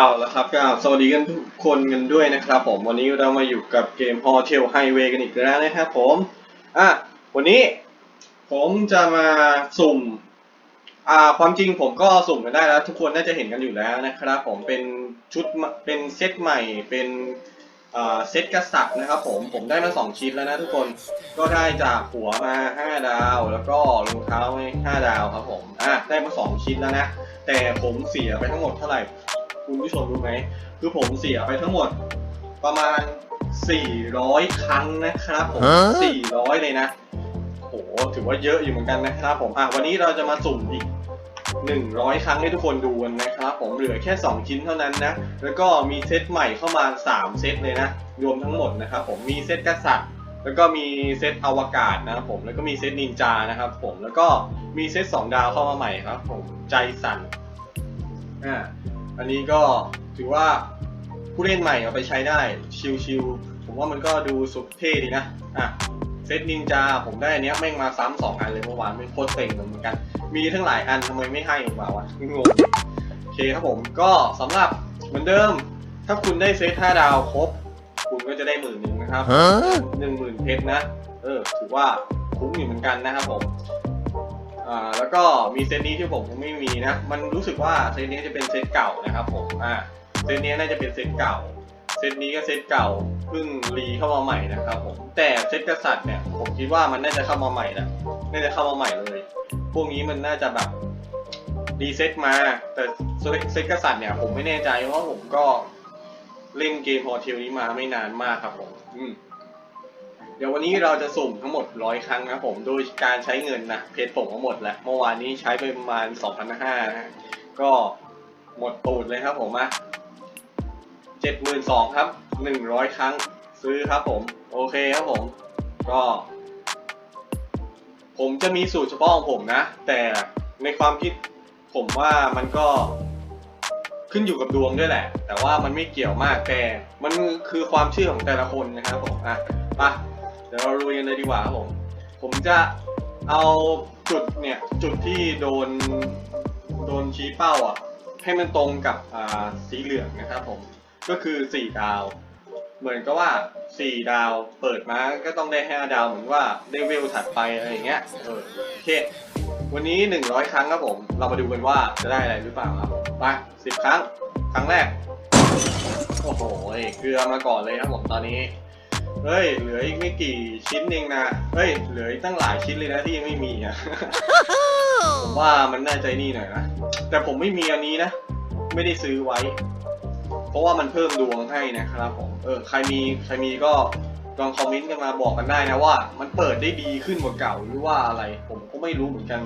เอาละครับก็สวัสดีกันทุกคนกันด้วยนะครับผมวันนี้เรามาอยู่กับเกม Hotel Highway กันอีกแล้วนะครับผมอะวันนี้ผมจะมาสุ่มอ่าความจริงผมก็สุ่มกันได้แล้ว ทุกคนน่าจะเห็นกันอยู่แล้วนะครับผมเป็นชุดเป็นเซตใหม่เป็นอ่าเซตกษัตริย์นะครับผมผมได้มาสองชิ้นแล้วนะทุกคนก็ได้จากหัวมาห้าดาว แล้วก็รองเท้าห้าดาวครับผมอะได้มาสองชิ้นแล้วนะแต่ผมเสียไปทั้งหมดเท่าไหร่ คุณผู้ชมรู้ไหมคือผมเสียไปทั้งหมดประมาณ 400 ครั้งนะครับผมฮะ400 เลยนะโหถือว่าเยอะอยู่เหมือนกันนะครับผมอะวันนี้เราจะมาสุ่มอีก 100 ครั้งให้ทุกคนดูกันนะครับผมเหลือแค่ 2 ชิ้นเท่านั้นนะ แล้วก็มีเซตใหม่เข้ามา 3 เซตเลยนะ รวมทั้งหมดนะครับผมมีเซตกษัตริย์แล้วก็มีเซตอวกาศนะครับผมแล้วก็มีเซตนินจานะครับผมแล้วก็มีเซต2ดาวเข้ามาใหม่ครับ ผมใจสั่นอ่า อันนี้ก็ถือว่าผู้เล่นใหม่เอาไปใช้ได้ชิวๆผมว่ามันก็ดูสุดเท่ดีนะอะเซตนินจาผมได้อันเนี้ยแม่งมาซ้ำสองอันเลยเมื่อวานไม่โคตรเต็งเหมือนกัน มีทั้งหลายอันทำไมไม่ให้ออกมาวะงงโอเคครับผมก็สำหรับเหมือนเดิม ถ้าคุณได้เซต5ดาวครบ คุณก็จะได้หมื่นหนึ่งนะครับ Huh? หนึ่งหมื่นเพชรนะ เออ ถือว่าคุ้มอยู่เหมือนกันนะครับผม อ่าแล้วก็มีเซตนี้ที่ผมไม่มีนะ มันรู้สึกว่าเซตนี้จะเป็นเซตเก่านะครับผมอ่าเซตนี้น่าจะเป็นเซตเก่า เซตนี้ก็เซตเก่าเพิ่งรีเข้ามาใหม่นะครับผมแต่เซตกษัตริย์เนี่ยผมคิดว่ามันน่าจะเข้ามาใหม่แหละน่าจะเข้ามาใหม่เลย พวกนี้มันน่าจะแบบรีเซ็ตมา แต่เซตกษัตริย์เนี่ยผมไม่แน่ใจเพราะผมก็เล่นเกมพอเทลนี้มาไม่นานมากครับผม อืม เดี๋ยววันนี้เราจะสุ่มทั้งหมดร้อยครั้งนะผม โดยการใช้เงินนะเพจผมก็หมดแล้ว เมื่อวานนี้ใช้ไปประมาณ2,500นะก็หมดตูดเลยครับผมอะ72,000ครับ100ครั้งซื้อครับผม โอเคครับผม ก็ ผมจะมีสูตรเฉพาะของผมนะ แต่ในความคิดผมว่ามันก็ขึ้นอยู่กับดวงด้วยแหละ แต่ว่ามันไม่เกี่ยวมากแต่มันคือความเชื่อของแต่ละคนนะครับผมอะมา เดี๋ยวเราลุยกันเลยดีกว่าครับผม ผมจะเอาจุดเนี่ย จุดที่โดนโดนชี้เป้าอะ ให้มันตรงกับอ่าสีเหลืองนะครับผม ก็คือ 4 ดาว เหมือนกับว่า 4 ดาวเปิดมาก็ต้องได้ 5 ดาวเหมือนว่าได้เวลถัดไปอะไรอย่างเงี้ยเออโอเค วันนี้ 100 ครั้งครับผม เรามาดูกันว่าจะได้อะไรหรือเปล่าครับไป10 ครั้ง ครั้งแรก โอ้โหเกลือมาก่อนเลยครับผมตอนนี้ เฮ้ย เหลืออีกไม่กี่ชิ้นเองนะ เฮ้ย เหลืออีกตั้งหลายชิ้นเลยนะที่ยังไม่มีอะ ผมว่ามันน่าใจนี่หน่อยนะ แต่ผมไม่มีอันนี้นะ ไม่ได้ซื้อไว้ เพราะว่ามันเพิ่มดวงให้นะครับผม เออ ใครมีใครมีก็ลองคอมเมนต์กันมาบอกกันได้นะว่า มันเปิดได้ดีขึ้นกว่าเก่าหรือว่าอะไร ผมก็ไม่รู้เหมือนกัน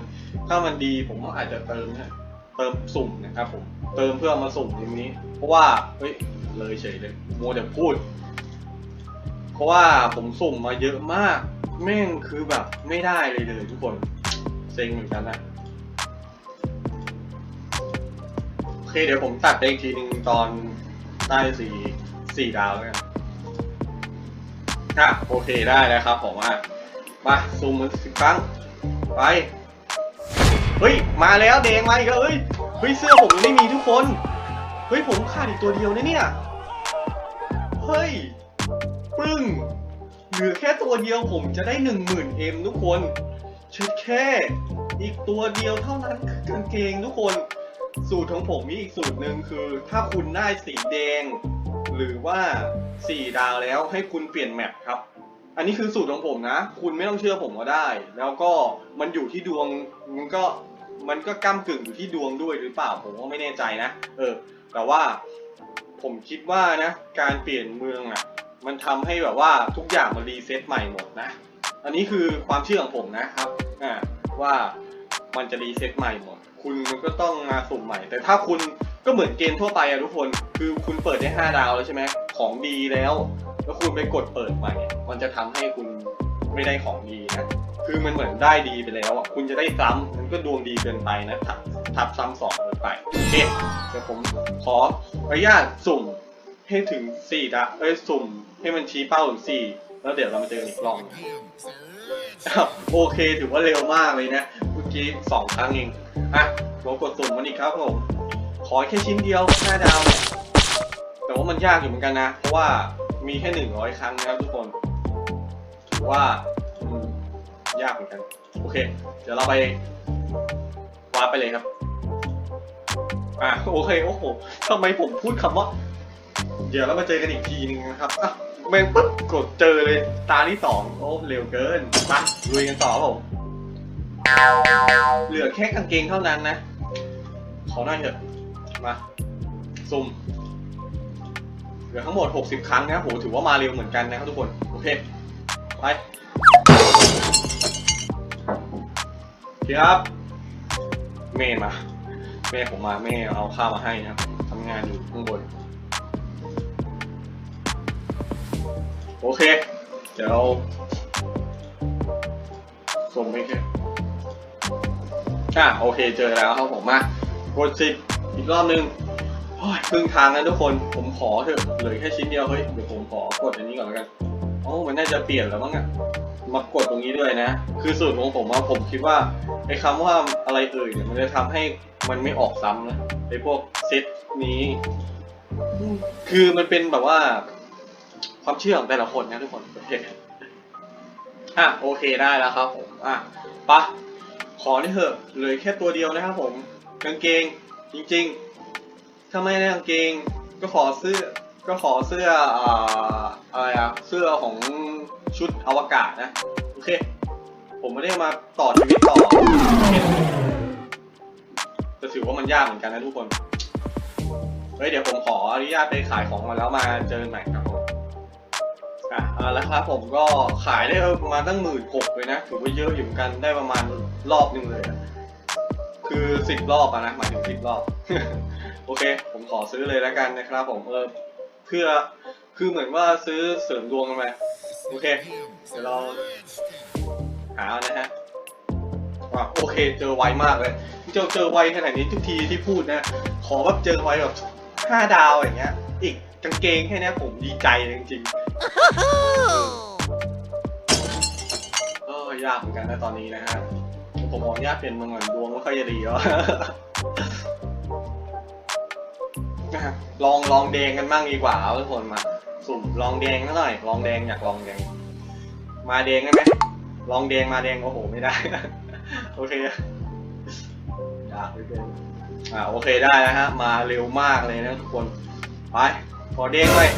ถ้ามันดีผมก็อาจจะเติมนะเติมสุ่มนะครับผม เติมเพื่อเอามาสุ่มอย่างนี้ เพราะว่า เฮ้ย เลยเฉยเลยมัวแต่พูด เพราะว่าผมสุ่มมาเยอะมาก แม่งคือแบบไม่ได้เลยเลยทุกคนเซ็งเหมือนกันนะโอเคเดี๋ยวผมตัดไปอีกทีหนึ่งตอนได้สี่สี่ดาวแล้วกันอะโอเคได้แล้วครับผมอะมาซูมมันสิบครั้งไปเฮ้ยมาแล้วแดงมาอีกแล้วเฮ้ยเฮ้ยเสื้อผมยังไม่มีทุกคน เฮ้ยผมขาดอีกตัวเดียวนะเนี่ย เฮ้ย ปึ้ง เหลือแค่ตัวเดียวผมจะได้หนึ่งหมื่นเอ็มทุกคนเชิดแค่ อีกตัวเดียวเท่านั้นคือกางเกงทุกคน สูตรของผมมีอีกสูตรหนึ่งคือ ถ้าคุณได้สีแดง หรือว่าสี่ดาวแล้วให้คุณเปลี่ยนแมปครับ อันนี้คือสูตรของผมนะ คุณไม่ต้องเชื่อผมก็ได้ แล้วก็มันอยู่ที่ดวงมันก็มันก็ก้ากึ่งอยู่ที่ดวงด้วยหรือเปล่าผมก็ไม่แน่ใจนะ เออ แต่ว่าผมคิดว่านะ การเปลี่ยนเมืองอะ มันทำให้แบบว่าทุกอย่างมันรีเซ็ตใหม่หมดนะ อันนี้คือความเชื่อของผมนะครับอ่าว่ามันจะรีเซ็ตใหม่หมด คุณมันก็ต้องมาสุ่มใหม่ แต่ถ้าคุณก็เหมือนเกมทั่วไปอะทุกคน คือคุณเปิดได้ 5 ดาวแล้วใช่ไหมของดีแล้ว แล้วคุณไปกดเปิดใหม่ มันจะทำให้คุณไม่ได้ของดีนะ คือมันเหมือนได้ดีไปแล้วอะคุณจะได้ซ้ำมันก็ดวงดีเกินไปนะทับทับซ้ำสองเกินไป โอเค เดี๋ยวผมขออนุญาตสุ่มให้ถึงสี่ดาวเอ้ย สุ่ม ให้มันชี้เป้าถึงสี่แล้วเดี๋ยวเรามาเจอกันอีกรอบหนึ่งอ้าวโอเคถือว่าเร็วมากเลยนะเมื่อกี้สองครั้งเองอะลองกดสุ่มมันอีกครับผมขอแค่ชิ้นเดียวห้าดาวเนี่ยแต่ว่ามันยากอยู่เหมือนกันนะ เพราะว่ามีแค่หนึ่งร้อยครั้งนะครับทุกคนถือว่าอืมยากเหมือนกัน โอเค เดี๋ยวเราไปวาร์ปไปเลยครับอะโอเคโอ้โหทำไมผมพูดคำว่า เดี๋ยวเรามาเจอกันอีกทีนึงนะครับอะแม่งปั๊บกดเจอเลยตาที่สองโอ้เร็วเกินมาลุยกันต่อผมเหลือแค่กางเกงเท่านั้นนะ ขอหน่อยเถอะมาซุ่มเหลือทั้งหมด 60 ครั้งนะโหถือว่ามาเร็วเหมือนกันนะครับทุกคน โอเค ไปโอเคครับ เมย์มา เมย์ผมมาเมย์เอาข้าวมาให้นะครับทำงานอยู่ข้างบน โอเค เดี๋ยวส่งไปแค่อะโอเคเจอแล้วครับผมมากดสิบอีกรอบนึงโอ้ยครึ่งทางแล้วทุกคนผมขอเถอะเหลือแค่ชิ้นเดียวเฮ้ยเดี๋ยวผมขอกดอันนี้ก่อนแล้วกันอ๋อมันน่าจะเปลี่ยนแล้วมั้งอะมากดตรงนี้ด้วยนะ คือสูตรของผมว่าผมคิดว่าไอ้คำว่าอะไรเอ่ยเนี่ยมันจะทำให้มันไม่ออกซ้ำนะไอ้พวกเซตนี้ คือมันเป็นแบบว่า ความเชื่อของแต่ละคนนะทุกคนโอเคอะโอเคได้แล้วครับผมอะปะขอนี่เถอะเหลยแค่ตัวเดียวนะครับผมกางเกงจริงๆ ถ้าไม่ได้กางเกงก็ขอเสื้อก็ขอเสื้ออ่าอะไรอะเสื้อของชุดอวกาศนะโอเค ผมไม่ได้มาต่อชีวิตต่ออจะถือว่ามันยากเหมือนกันนะทุกคนเฮ้ยเดี๋ยวผมขออนุญาตไปขายของมาแล้วมาเจอกันใหม่ครับ อะเอาครับผมก็ขายได้ประมาณตั้งหมื่นหกเลยนะถือว่าเยอะอยู่เหมือนกันได้ประมาณรอบหนึ่งเลยอะคือสิบรอบอะนะหมายถึงสิบรอบ โอเค ผมขอซื้อเลยแล้วกันนะครับผมเออเพื่อคือเหมือนว่าซื้อเสริมดวงกันไปโอเคเดี๋ยวเราหานะฮะว่าโอเค เจอไวมากเลย เจอเจอไวขนาดนี้ทุกทีที่พูดนะ ขอแบบเจอไวแบบห้าดาวอย่างเงี้ย อีกกางเกงแค่นี้ผมดีใจจริงๆ ก็ยากเหมือนกันนะตอนนี้นะฮะ ผมมองยากเป็นเมืองเหมือนดวงไม่ค่อยจะดีแล้วลองลองแดงกันบ้างดีกว่าเอาทุกคนมา สุ่มลองแดงหน่อย ลองแดงอยากลองแดง มาแดงได้ไหมลองแดงมาแดงโอ้โหไม่ได้ โอเคยากเลยเกินอ่าโอเคได้นะฮะ มาเร็วมากเลยนะทุกคน ไป ขอเด้งเลย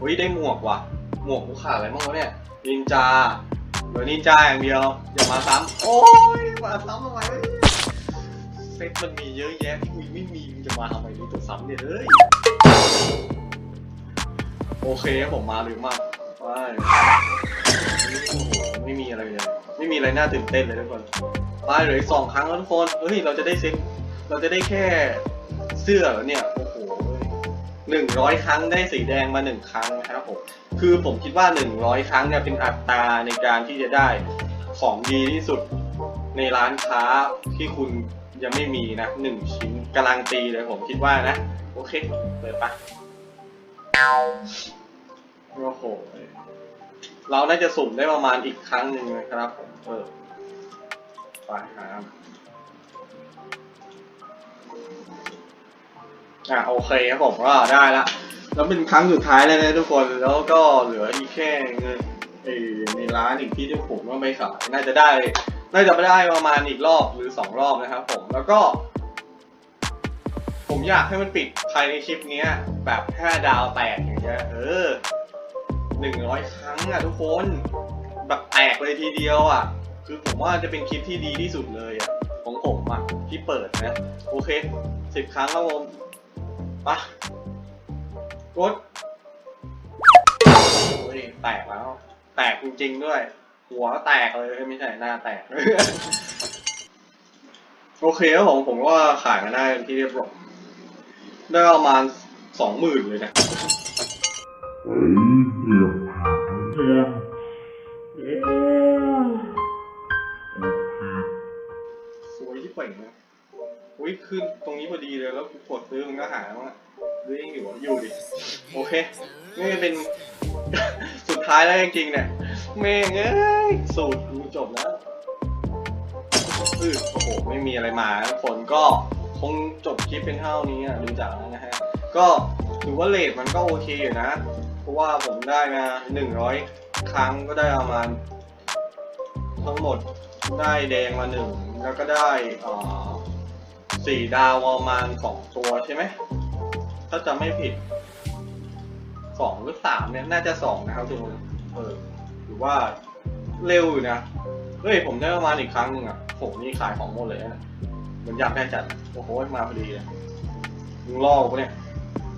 อุ้ยได้หมวกว่ะ หมวกกูขาดอะไรบ้างวะเนี่ยนินจาเหลือนินจาอย่างเดียวอย่ามาซ้ำโอ้ยมาซ้ำทำไมเซ็ตมันมีเยอะแยะที่มึงไม่มีมึงจะมาทำไมนี่ตัวซ้ำเนี่ยเฮ้ยโอเคผมมาเร็วมากไปไม่มีอะไรเลยไม่มีอะไรน่าตื่นเต้นเลยทุกคนไปเหลืออีกสองครั้งแล้วทุกคนเฮ้ยเราจะได้เซ็นเราจะได้แค่เสื้อเหรอเนี่ย หนึ่งร้อยครั้งได้สีแดงมาหนึ่งครั้งนะครับผมคือผมคิดว่าหนึ่งร้อยครั้งเนี่ยเป็นอัตราในการที่จะได้ของดีที่สุดในร้านค้าที่คุณยังไม่มีนะหนึ่งชิ้นการันตีเลยผมคิดว่านะ โอเคเปิดปะโอ้โหเราน่าจะสุ่มได้ประมาณอีกครั้งหนึ่งนะครับผมเออไปครั อะโอเคครับผมก็ได้ละแล้วเป็นครั้งสุดท้ายแล้วนะทุกคนแล้วก็เหลืออีกแค่เงินในร้านอีกที่ที่ผมว่าไม่ขายน่าจะได้น่าจะไม่ได้ประมาณอีกรอบหรือสองรอบนะครับผมแล้วก็ ผมอยากให้มันปิดภายในคลิปนี้แบบห้าดาวแตกอย่างเงี้ยเออหนึ่งร้อยครั้งอะทุกคนแบบแตกเลยทีเดียวอะ คือผมว่าจะเป็นคลิปที่ดีที่สุดเลยอะของผมอะที่เปิดนะ โอเคสิบครั้งครับผม ปะกดโอ้ยแตกแล้ว แตกจริงๆด้วย หัวแตกเลยเอ้ยไม่ใช่หน้าแตก โอเคครับผมผมก็ขายมาได้เป็นที่เรียบร้อยได้ประมาณสองหมื่นเลยนะเฮ้ยเกือบหายเงินสวยที่เป่งนะ อุ้ยขึ้นตรงนี้พอดีเลยแล้วกดซื้อมันก็หายแล้วอะหรือยังอยู่อยู่ดิโอเคนี่เป็น สุดท้ายแล้วจริงๆเนี่ยแม่งเอ้ยสูตรกูจบแล้วอือโอ้โหไม่มีอะไรมาทุกคนก็คงจบคลิปเป็นเท่านี้อะดูจากแล้วนะฮะก็ถือว่าเลทมันก็โอเคอยู่นะ เพราะว่าผมได้มาหนึ่งร้อยครั้งก็ได้ประมาณทั้งหมดได้แดงมาหนึ่งแล้วก็ได้อ่อ สี่ดาวประมาณสองตัวใช่ไหม ถ้าจำไม่ผิดสองหรือสามเนี่ย น่าจะสองนะครับทุกคนเออหรือว่าเร็วอยู่นะ เฮ้ย ผมได้ประมาณอีกครั้งหนึ่งอะผมนี่ขายของหมดเลยนะเหมือนอยากได้จัด โอ้โห มาพอดีเลยมึงล่อกูปะเนี่ย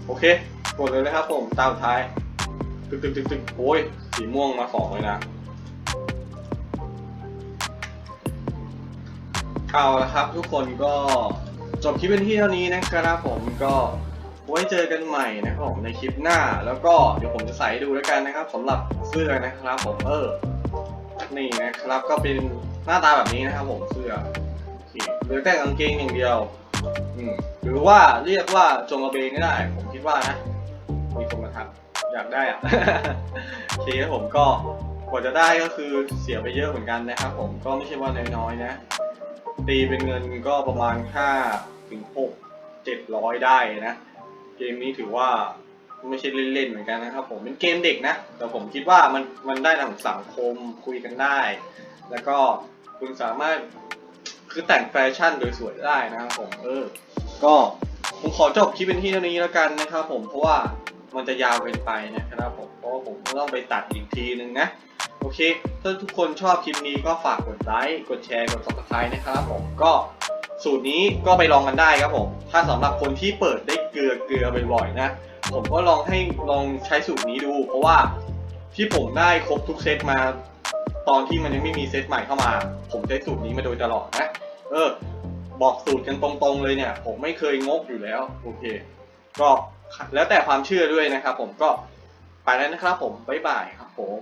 โอเค กดเลยนะครับผม ตามท้าย ตึกตึกตึกตึกโอ้ย สีม่วงมาสองเลยนะเอาละครับทุกคนก็ จบคลิปเป็นที่เท่านี้นะครับผมก็ไว้เจอกันใหม่นะครับผมในคลิปหน้า แล้วก็เดี๋ยวผมจะใส่ดูแล้วกันนะครับสำหรับเสื้อนะครับผมเออนี่นะครับก็เป็นหน้าตาแบบนี้นะครับผมเสื้อเหลือแต่กางเกงอย่างเดียวอืหรือว่าเรียกว่าจงกระเบนก็ได้ ผมคิดว่านะมีคนมาทักอยากได้อะโอเคครับผมก็กว่าจะได้ก็คือเสียไปเยอะเหมือนกันนะครับ ผมก็ไม่ใช่ว่าน้อยๆนะ ตีเป็นเงินก็ประมาณค่าถึงหกเจ็ดร้อยได้นะ เกมนี้ถือว่าไม่ใช่เล่นๆเหมือนกันนะครับผมเป็นเกมเด็กนะ แต่ผมคิดว่ามันมันได้ทางสังคมคุยกันได้ แล้วก็คุณสามารถคือแต่งแฟชั่นโดยสวยได้นะครับผมเออ ก็ผมขอจบคลิปเป็นที่เท่านี้แล้วกันนะครับผมเพราะว่ามันจะยาวเกินไปนะครับผมเพราะว่าผมต้องไปตัดอีกทีนึงนะ โอเค ถ้าทุกคนชอบคลิปนี้ก็ฝากกดไลค์ กดแชร์ กด subscribe นะครับผม ก็สูตรนี้ก็ไปลองกันได้ครับผม ถ้าสำหรับคนที่เปิดได้เกลือเกลือบ่อยๆนะ ผมก็ลองให้ลองใช้สูตรนี้ดู เพราะว่าที่ผมได้ครบทุกเซตมา ตอนที่มันยังไม่มีเซตใหม่เข้ามา ผมใช้สูตรนี้มาโดยตลอดนะ เออ บอกสูตรกันตรงๆเลยเนี่ย ผมไม่เคยงกอยู่แล้ว โอเค ก็แล้วแต่ความเชื่อด้วยนะครับผมก็ไปแล้วนะครับผมบ๊ายบายครับผม